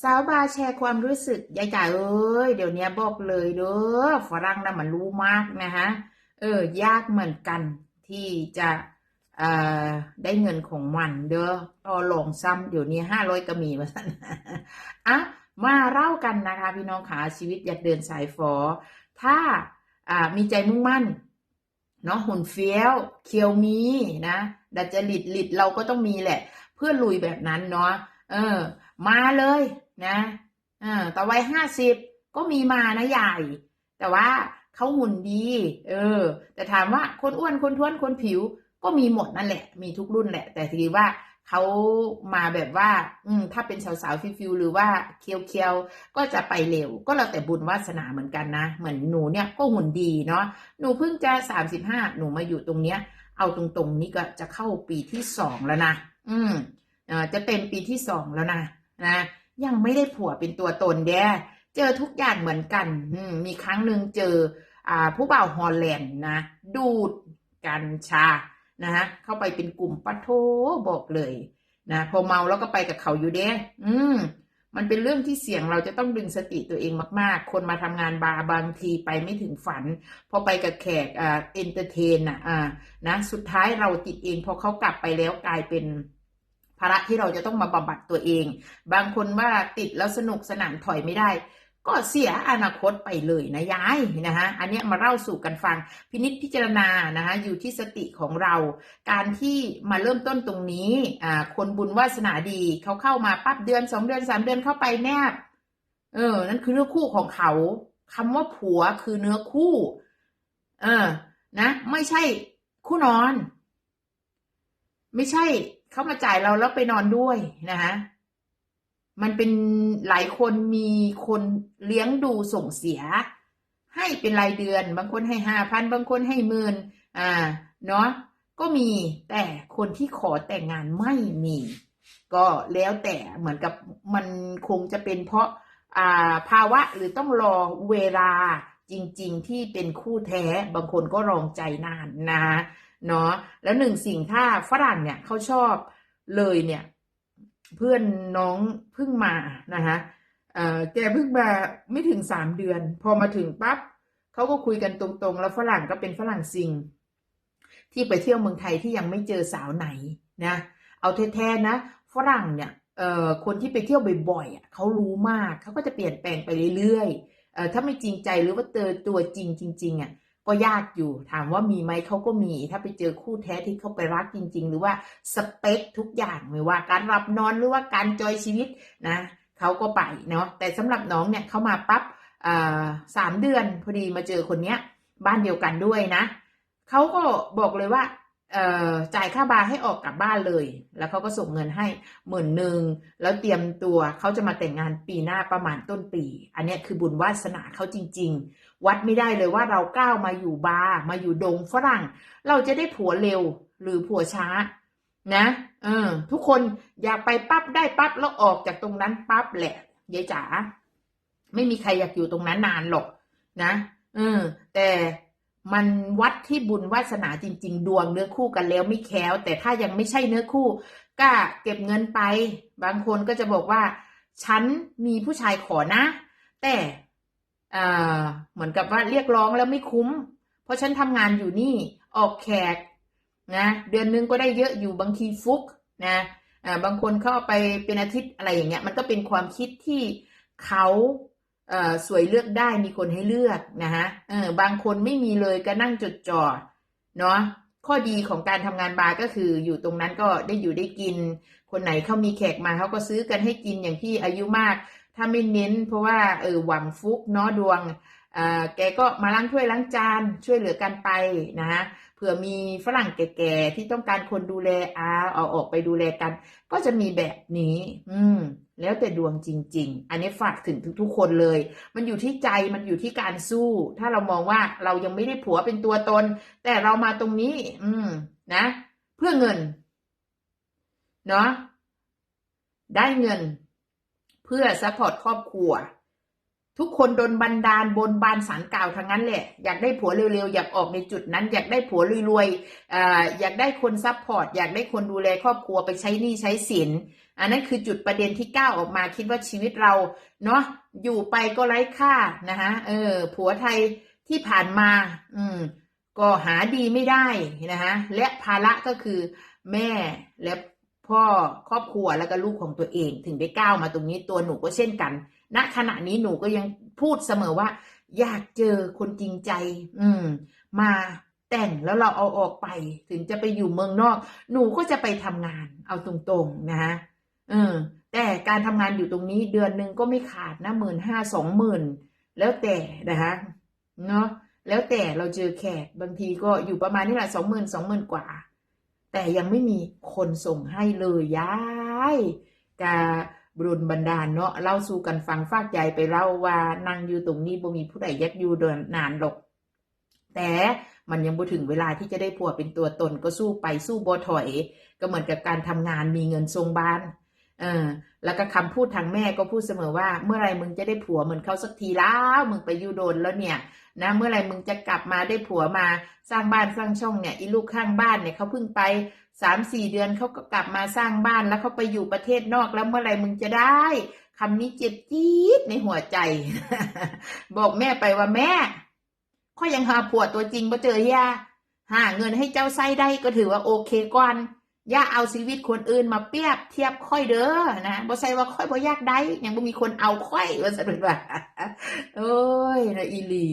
สาวบาแชร์ความรู้สึกยายจ๋าเอ้ยเดี๋ยวนี้บอกเลยเด้อฝรั่งน่ะมันรู้มากนะฮะเออยากเหมือนกันที่จะเอ่อได้เงินของมันเด้อต่อลองซ้ำเดี๋ยวนี้ห้าร้อยก็มีมาสั่นอะมาเล่ากันนะคะ พี่น้องขาชีวิตอยากเดินสายฝอถ้าอ่ามีใจมุ่งมั่นเนาะหุ่นเฟี้ยวเคียวมีนะดัดจริตลิดเราก็ต้องมีแหละ เพื่อลุยแบบนั้นเนาะเออ มาเลย นะเออแต่วัยห้าสิบก็มีมานะใหญ่ แต่ว่าเขาหุ่นดี เออ แต่ถามว่าคนอ้วนคนท้วนคนผิวก็มีหมดนั่นแหละ มีทุกรุ่นแหละ แต่ทีว่าเขามาแบบว่า อืมถ้าเป็นสาวๆฟิวๆหรือว่าเคียวๆก็จะไปเร็ว ก็แล้วแต่บุญวาสนาเหมือนกันนะ เหมือนหนูเนี่ยก็หุ่นดีเนาะหนูเพิ่งจะสามสิบห้าหนูมาอยู่ตรงเนี้ย เอาตรงๆ นี้ก็จะเข้าปีที่สองแล้วนะอืมอ่าจะเต็มปีที่สองแล้วนะนะ ยังไม่ได้ผัวเป็นตัวตนแด้เจอทุกอย่างเหมือนกันมีครั้งหนึ่งเจออ่าผู้บ่าวฮอลแลนด์นะ ดูดกัญชานะฮะเข้าไปเป็นกลุ่มปะโทบอกเลยนะพอเมาแล้วก็ไปกับเขาอยู่เด้อืมมันเป็นเรื่องที่เสี่ยงเราจะต้องดึงสติตัวเองมาก ๆ คนมาทำงานบาร์บางทีไปไม่ถึงฝัน พอไปกับแขกอ่าเอนเตอร์เทนอะอ่านะ สุดท้ายเราติดเองพอเขากลับไปแล้วกลายเป็น ภาระที่เราจะต้องมาบำบัดตัวเอง บางคนว่าติดแล้วสนุกสนานถอยไม่ได้ ก็เสียอนาคตไปเลยนะยายนะฮะอันนี้มาเล่าสู่กันฟังพินิจพิจารณานะฮะอยู่ที่สติของเรา การที่มาเริ่มต้นตรงนี้อ่าคนบุญวาสนาดีเขาเข้ามาปั๊บเดือนสองเดือนสามเดือนเข้าไปแนบเออ นั่นคือเนื้อคู่ของเขาคำว่าผัวคือเนื้อคู่ เออ นะ ไม่ใช่คู่นอน ไม่ใช่ เข้ามาจ่ายเราแล้วไปนอนด้วยนะฮะมันเป็นหลายคนมีคนเลี้ยงดูส่งเสีย ให้เป็นรายเดือน บางคนให้ห้าพันบางคนให้หมื่นอ่าเนาะก็มีแต่คนที่ขอแต่งงานไม่มี ก็แล้วแต่เหมือนกับมันคงจะเป็นเพราะอ่าภาวะหรือต้องรอเวลาจริง ๆ ที่เป็นคู่แท้บางคนก็รองใจนานนะ เนาะแล้วหนึ่งสิ่งถ้าฝรั่งเนี่ยเขาชอบเลยเนี่ย เพื่อนน้องเพิ่งมานะคะเอ่อแกเพิ่งมาไม่ถึงสามเดือน พอมาถึงปั๊บเขาก็คุยกันตรงๆ แล้วฝรั่งก็เป็นฝรั่งซิงที่ไปเที่ยวเมืองไทยที่ยังไม่เจอสาวไหนนะเอาแท้ๆนะฝรั่งเนี่ยเอ่อคนที่ไปเที่ยวบ่อยๆเขารู้มากเขาก็จะเปลี่ยนแปลงไปเรื่อยๆเอ่อถ้าไม่จริงใจหรือว่าเจอตัวจริงจริงๆอะ ก็ยากอยู่ ถามว่ามีไหมเขาก็มี ถ้าไปเจอคู่แท้ที่เขาไปรักจริง ๆ หรือว่าสเปคทุกอย่างไม่ว่าการรับนอนหรือว่าการจอยชีวิตนะเขาก็ไปเนาะแต่สำหรับน้องเนี่ยเขามาปั๊บสามเดือนพอดีมาเจอคนเนี้ย บ้านเดียวกันด้วยนะเขาก็บอกเลยว่าจ่ายค่าบาร์ให้ออกกลับบ้านเลย แล้วเขาก็ส่งเงินให้หมื่นหนึ่งแล้วเตรียมตัวเขาจะมาแต่งงานปีหน้าประมาณต้นปี อันนี้คือบุญวาสนาเขาจริงๆ วัดไม่ได้เลยว่าเราก้าวมาอยู่บาร์มาอยู่ดงฝรั่ง เราจะได้ผัวเร็วหรือผัวช้า นะเออทุกคนอยากไปปั๊บได้ปั๊บแล้วออกจากตรงนั้นปั๊บแหละยายจ๋าไม่มีใครอยากอยู่ตรงนั้นนานหรอกนะเออแต่มันวัดที่บุญวาสนาจริง ๆ ดวงเนื้อคู่กันแล้วไม่แค้ว แต่ถ้ายังไม่ใช่เนื้อคู่ ก็เก็บเงินไป บางคนก็จะบอกว่า ฉันมีผู้ชายขอนะ แต่ เออเหมือนกับว่าเรียกร้องแล้วไม่คุ้ม เพราะฉันทำงานอยู่นี่ออกแขกนะเดือนนึงก็ได้เยอะอยู่บางทีฟุกนะบางคนเข้าไปเป็นอาทิตย์อะไรอย่างเงี้ยมันก็เป็นความคิดที่เขาเออสวยเลือกได้มีคนให้เลือกนะฮะเออบางคนไม่มีเลยก็นั่งจดจ่อเนาะข้อดีของการทำงานบาร์ก็คืออยู่ตรงนั้นก็ได้อยู่ได้กิน คนไหนเขามีแขกมาเขาก็ซื้อกันให้กินอย่างพี่อายุมาก ถ้าไม่เน้น เพราะว่าเออหวังฟุกเนาะดวงอ่าแกก็มาล้างถ้วยล้างจานช่วยเหลือกันไปนะฮะเผื่อมีฝรั่งแก่ๆที่ต้องการคนดูแลอาเอาออกไปดูแลกัน ก็จะมีแบบนี้ อืม แล้วแต่ดวงจริง ๆ อันนี้ฝากถึงทุกๆคนเลย มันอยู่ที่ใจมันอยู่ที่การสู้ ถ้าเรามองว่าเรายังไม่ได้ผัวเป็นตัวตน แต่เรามาตรงนี้ อืม นะ เพื่อเงิน เนาะได้เงิน เพื่อซัพพอร์ตครอบครัว ทุกคนโดนบันดาลบนบานสารกล่าวทั้งนั้นแหละ อยากได้ผัวเร็วๆ อยากออกในจุดนั้น อยากได้ผัวรวยๆเอ่ออยากได้คนซัพพอร์ต อยากได้คนดูแลครอบครัวไปใช้หนี้ใช้สิน อันนั้นคือจุดประเด็นที่ก้าวออกมาคิดว่าชีวิตเราเนาะอยู่ไปก็ไร้ค่านะคะเออ ผัวไทยที่ผ่านมา อืม ก็หาดีไม่ได้นะคะและภาระก็คือแม่และ พ่อครอบครัวแล้วก็ลูกของตัวเอง ถึงได้ก้าวมาตรงนี้ตัวหนูก็เช่นกันณขณะนี้หนูก็ยังพูดเสมอว่า อยากเจอคนจริงใจ อืม มาแต่งแล้วเราเอาออกไป ถึงจะไปอยู่เมืองนอก หนูก็จะไปทำงาน เอาตรงๆนะฮะเออ แต่การทำงานอยู่ตรงนี้เดือนหนึ่งก็ไม่ขาดนะหมื่นห้าสองหมื่นแล้วแต่นะคะเนาะแล้วแต่เราเจอแขกบางทีก็อยู่ประมาณนี้แหละสองหมื่นสองหมื่นกว่า แต่ยังไม่มีคนส่งให้เลยยายกาบรุนบันดาลเนาะเล่าสู่กันฟังฟากใจไปเล่าว่านั่งอยู่ตรงนี้บ่มีผู้ใดยักอยู่เดินนานหรอก แต่มันยังบ่ถึงเวลาที่จะได้ผัวเป็นตัวตนก็สู้ไปสู้บ่ถอย ก็เหมือนกับการทำงานมีเงินทรงบ้าน เออแล้วก็คำพูดทางแม่ก็พูดเสมอว่า เมื่อไรมึงจะได้ผัวเหมือนเขาสักทีแล้วมึงไปยูโดนแล้วเนี่ย นะ เมื่อไหรมึงจะกลับมาได้ผัวมาสร้างบ้านสร้างช่องเนี่ยอีลูกข้างบ้านเนี่ยเขาเพิ่งไปสามสี่เดือนเขาก็กลับมาสร้างบ้านแล้วเขาไปอยู่ประเทศนอกแล้วเมื่อไหรมึงจะได้คำนี้เจ็บจี๊ดในหัวใจ บอกแม่ไปว่าแม่ข้อยยังหาผัวตัวจริงมาเจอยาหาเงินให้เจ้าไส้ได้ก็ถือว่าโอเคก่อน อย่าเอาชีวิตคนอื่นมาเปรียบเทียบค่อยเด้อนะบ่ใช่ว่าค่อยบ่ยากได้ยังบ่มีคนเอาค่อยว่าสนุกว่าโอ้ยนะอีหลี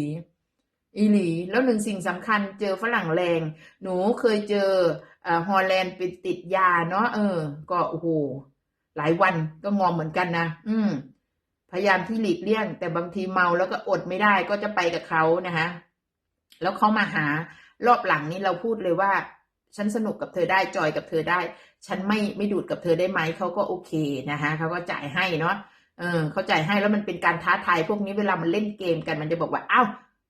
อีหลี แล้วหนึ่งสิ่งสำคัญเจอฝรั่งแรง หนูเคยเจออ่อฮอลแลนด์เป็นติดยาเนาะเออ ก็โอ้โหหลายวันก็งอมเหมือนกันนะอืม พยายามที่หลีกเลี่ยง แต่บางทีเมาแล้วก็อดไม่ได้ก็จะไปกับเขานะคะแล้วเขามาหารอบหลังนี้เราพูดเลยว่า ฉันสนุกกับเธอได้จอยกับเธอได้ ฉันไม่ไม่ดูดกับเธอได้ไหมเขาก็โอเคนะคะเขาก็จ่ายให้เนาะเออเขาจ่ายให้แล้วมันเป็นการท้าทายพวกนี้เวลามันเล่นเกมกันมันจะบอกว่าเอ้า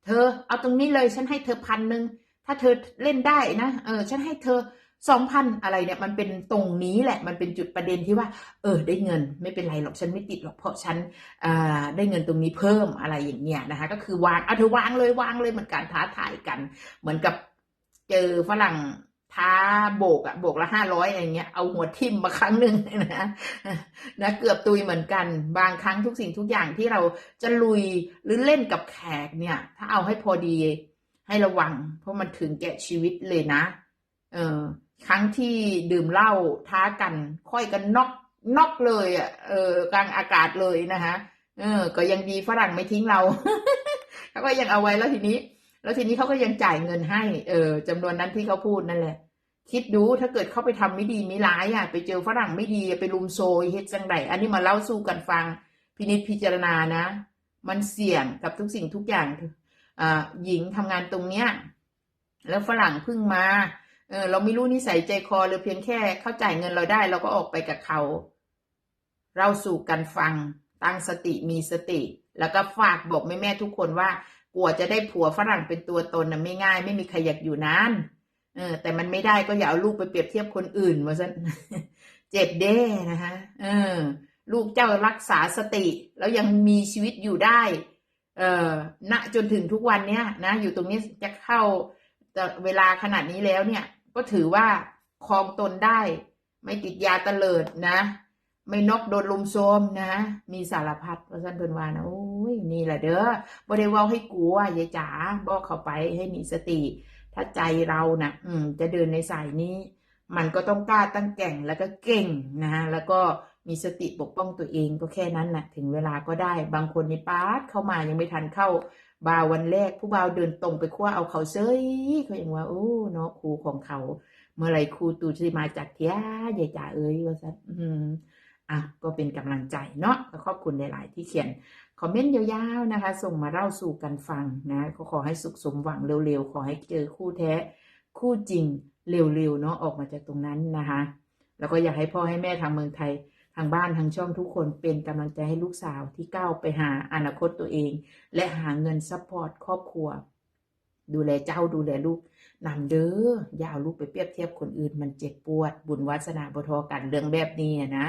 เธอเอาตรงนี้เลยฉันให้เธอพันหนึ่งถ้าเธอเล่นได้นะเออฉันให้เธอสองพันอะไรเนี่ยมันเป็นตรงนี้แหละมันเป็นจุดประเด็นที่ว่า เออ ได้เงินไม่เป็นไรหรอกฉันไม่ติดหรอกเพราะฉันอ่าได้เงินตรงนี้เพิ่มอะไรอย่างเงี้ยนะคะ ก็คือวางเอาเธอวางเลยวางเลยเหมือนการท้าทายกัน เหมือนกับเจอฝรั่ง ท้าโบกอะโบกละห้าร้อยอะไรเงี้ยเอาหัวทิ่มมาครั้งหนึ่งนะนะเกือบตุยเหมือนกัน บางครั้งทุกสิ่งทุกอย่างที่เราจะลุยหรือเล่นกับแขกเนี่ย ถ้าเอาให้พอดีให้ระวัง เพราะมันถึงแก่ชีวิตเลยนะ เออครั้งที่ดื่มเหล้าท้ากันค่อยกันน็อกน็อกเลยอะเออกลางอากาศเลยนะคะเออ ก็ยังดีฝรั่งไม่ทิ้งเราเขาก็ยังเอาไว้แล้วทีนี้ แล้วทีนี้เขาก็ยังจ่ายเงินให้ เออจำนวนนั้นที่เขาพูดนั่นแหละ คิดดูถ้าเกิดเขาไปทำไม่ดีไม่ร้ายอะ ไปเจอฝรั่งไม่ดีไปลุมโซยเฮ็ดจังไดอันนี้มาเล่าสู่กันฟัง พินิจพิจารณานะ มันเสี่ยงกับทุกสิ่งทุกอย่างอ่าหญิงทำงานตรงเนี้ยแล้วฝรั่งเพิ่งมา เออ เราไม่รู้นิสัยใจคอหรือเพียงแค่เข้าจ่ายเงินเราได้ เราก็ออกไปกับเขา เราสู่กันฟัง ตั้งสติมีสติ แล้วก็ฝากบอกแม่แม่ทุกคนว่า กลัวจะได้ผัวฝรั่งเป็นตัวตนนะไม่ง่าย ไม่มีใครอยากอยู่นานเออ แต่มันไม่ได้ก็อย่าเอาลูกไปเปรียบเทียบคนอื่นมาซะเจ็บเด้นะคะเออ ลูกเจ้ารักษาสติ แล้วยังมีชีวิตอยู่ได้ เออณจนถึงทุกวันเนี้ยนะ อยู่ตรงนี้จะเข้าเวลาขนาดนี้แล้วเนี่ย ก็ถือว่าครองตนได้ ไม่ติดยาตะเลิดนะ ไม่นกโดนลุมโซมนะ มีสารพัดว่าะสันเพิ่นว่านะโอ้ยนี่แหละเด้อบ่ได้เว้าให้กลัวยายจ๋าบอกเข้าไปให้มีสติ ถ้าใจเรานะ่ะ อืม จะเดินในสายนี้ มันก็ต้องกล้าตั้งแก่งแล้วก็เก่งนะฮะแล้วก็มีสติปกป้องตัวเองก็แค่นั้นนะถึงเวลาก็ได้บางคนในปาดเข้ามายังไม่ทันเข้าบาววันแรกผู้บาวเดินตรงไปคว้าเอาเขาเซยเขาอย่างว่าโอ้เนาะครูของเขา เมื่อไรครูตูจะมาจากเทียยายจ๋าเอ้ยว่าสัอืม อะก็เป็นกำลังใจเนาะก็ขอบคุณหลาย ๆ ที่เขียนคอมเมนต์ยาวๆนะคะ ส่งมาเล่าสู่กันฟังนะก็ขอให้สุขสมหวังเร็ว ๆ ขอให้เจอคู่แท้ คู่จริงเร็ว ๆ เนาะออกมาจากตรงนั้นนะคะ แล้วก็อยากให้พ่อให้แม่ทางเมืองไทยทางบ้านทางช่องทุกคนเป็นกำลังใจให้ลูกสาวที่ก้าวไปหาอนาคตตัวเอง และหาเงินซัพพอร์ตครอบครัว ดูแลเจ้าดูแลลูกนำเด้ออย่าเอาลูกไปเปรียบเทียบคนอื่นมันเจ็บปวด บุญวาสนาบทอกันเรื่องแบบนี้นะ